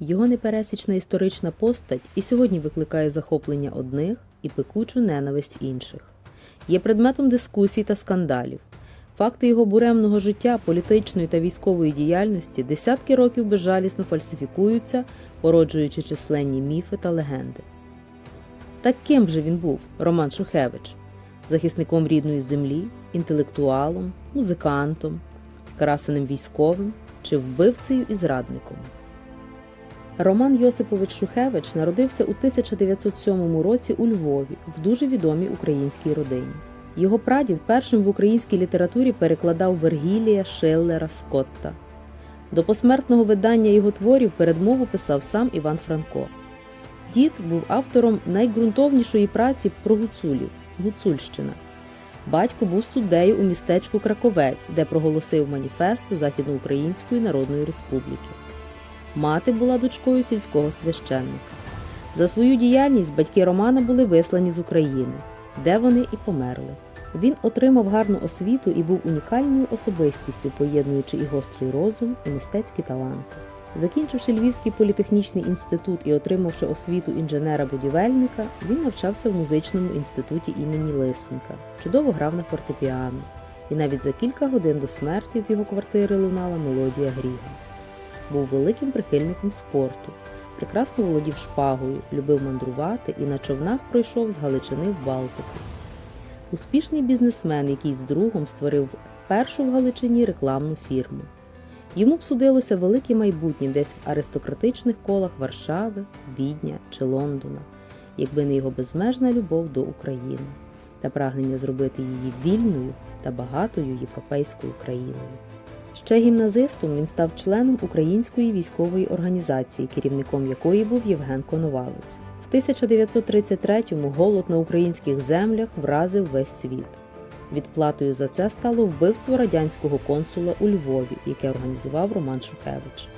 Його непересічна історична постать і сьогодні викликає захоплення одних і пекучу ненависть інших. Є предметом дискусій та скандалів. Факти його буремного життя, політичної та військової діяльності десятки років безжалісно фальсифікуються, породжуючи численні міфи та легенди. Так ким же він був, Роман Шухевич? Захисником рідної землі, інтелектуалом, музикантом, красеним військовим чи вбивцею і зрадником? Роман Йосипович Шухевич народився у 1907 році у Львові в дуже відомій українській родині. Його прадід першим в українській літературі перекладав Вергілія, Шиллера, Скотта. До посмертного видання його творів передмову писав сам Іван Франко. Дід був автором найґрунтовнішої праці про гуцулів Гуцульщина. Батько був суддею у містечку Краковець, де проголосив маніфест Західноукраїнської Народної Республіки. Мати була дочкою сільського священника. За свою діяльність батьки Романа були вислані з України, де вони і померли. Він отримав гарну освіту і був унікальною особистістю, поєднуючи і гострий розум, і мистецькі таланти. Закінчивши Львівський політехнічний інститут і отримавши освіту інженера-будівельника, він навчався в музичному інституті імені Лисенка, чудово грав на фортепіано, і навіть за кілька годин до смерті з його квартири лунала мелодія Гріга. Був великим прихильником спорту, прекрасно володів шпагою, любив мандрувати і на човнах пройшов з Галичини в Балтику. Успішний бізнесмен, який з другом створив першу в Галичині рекламну фірму. Йому б судилося велике майбутнє десь в аристократичних колах Варшави, Відня чи Лондона, якби не його безмежна любов до України та прагнення зробити її вільною та багатою європейською країною. Ще гімназистом він став членом Української військової організації, керівником якої був Євген Коновалець. В 1933-му голод на українських землях вразив весь світ. Відплатою за це стало вбивство радянського консула у Львові, яке організував Роман Шухевич.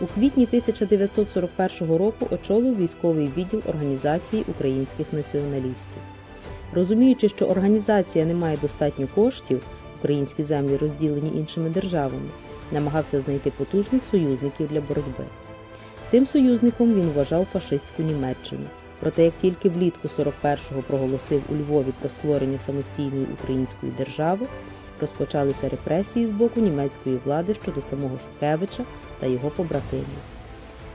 У квітні 1941 року очолив військовий відділ Організації українських націоналістів. Розуміючи, що організація не має достатньо коштів, українські землі розділені іншими державами, намагався знайти потужних союзників для боротьби. Цим союзником він вважав фашистську Німеччину. Проте, як тільки влітку 41-го проголосив у Львові про створення самостійної української держави, розпочалися репресії з боку німецької влади щодо самого Шухевича та його побратимів.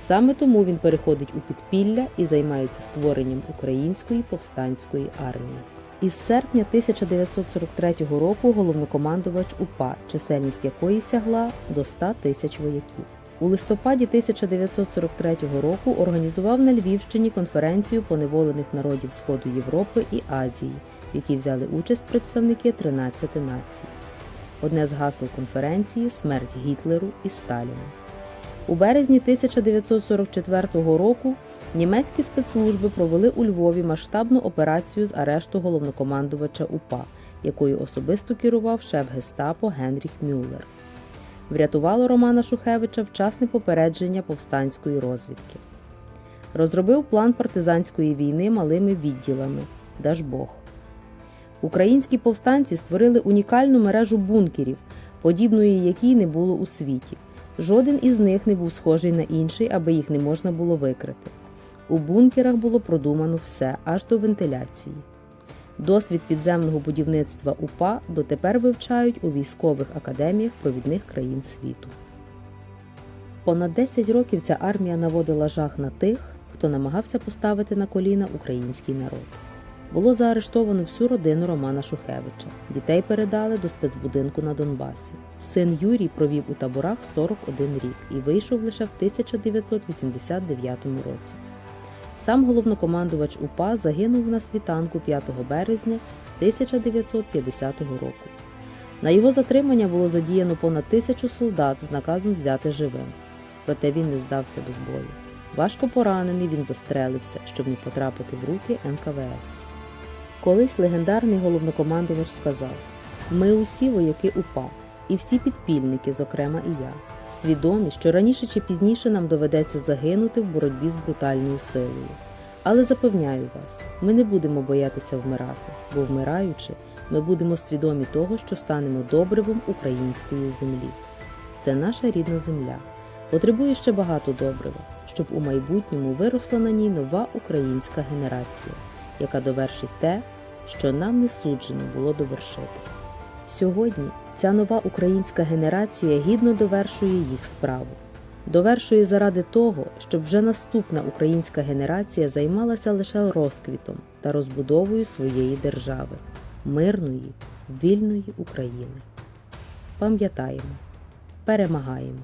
Саме тому він переходить у підпілля і займається створенням української повстанської армії. Із серпня 1943 року головнокомандувач УПА, чисельність якої сягла до 100 тисяч вояків. У листопаді 1943 року організував на Львівщині конференцію поневолених народів Сходу Європи і Азії, в якій взяли участь представники 13 націй. Одне з гасел конференції смерть Гітлеру і Сталіну. У березні 1944 року німецькі спецслужби провели у Львові масштабну операцію з арешту головнокомандувача УПА, якою особисто керував шеф гестапо Генріх Мюллер. Врятувало Романа Шухевича вчасне попередження повстанської розвідки. Розробив план партизанської війни малими відділами Дажбог. Українські повстанці створили унікальну мережу бункерів, подібної якій не було у світі. Жоден із них не був схожий на інший, аби їх не можна було викрити. У бункерах було продумано все аж до вентиляції. Досвід підземного будівництва УПА дотепер вивчають у військових академіях провідних країн світу. Понад 10 років ця армія наводила жах на тих, хто намагався поставити на коліна український народ. Було заарештовано всю родину Романа Шухевича. Дітей передали до спецбудинку на Донбасі. Син Юрій провів у таборах 41 рік і вийшов лише в 1989 році. Сам головнокомандувач УПА загинув на світанку 5 березня 1950 року. На його затримання було задіяно понад тисячу солдат з наказом взяти живим. Проте він не здався без бою. Важко поранений він застрелився, щоб не потрапити в руки НКВС. Колись легендарний головнокомандувач сказав: Ми усі вояки УПА, і всі підпільники, зокрема і я, свідомі, що раніше чи пізніше нам доведеться загинути в боротьбі з брутальною силою. Але запевняю вас, ми не будемо боятися вмирати, бо вмираючи, ми будемо свідомі того, що станемо добривом української землі. Це наша рідна земля. потребує ще багато добрива, щоб у майбутньому виросла на ній нова українська генерація, яка довершить те, що нам не суджено було довершити. Сьогодні ця нова українська генерація гідно довершує їх справу. Довершує заради того, щоб вже наступна українська генерація займалася лише розквітом та розбудовою своєї держави, мирної, вільної України. Пам'ятаємо, перемагаємо!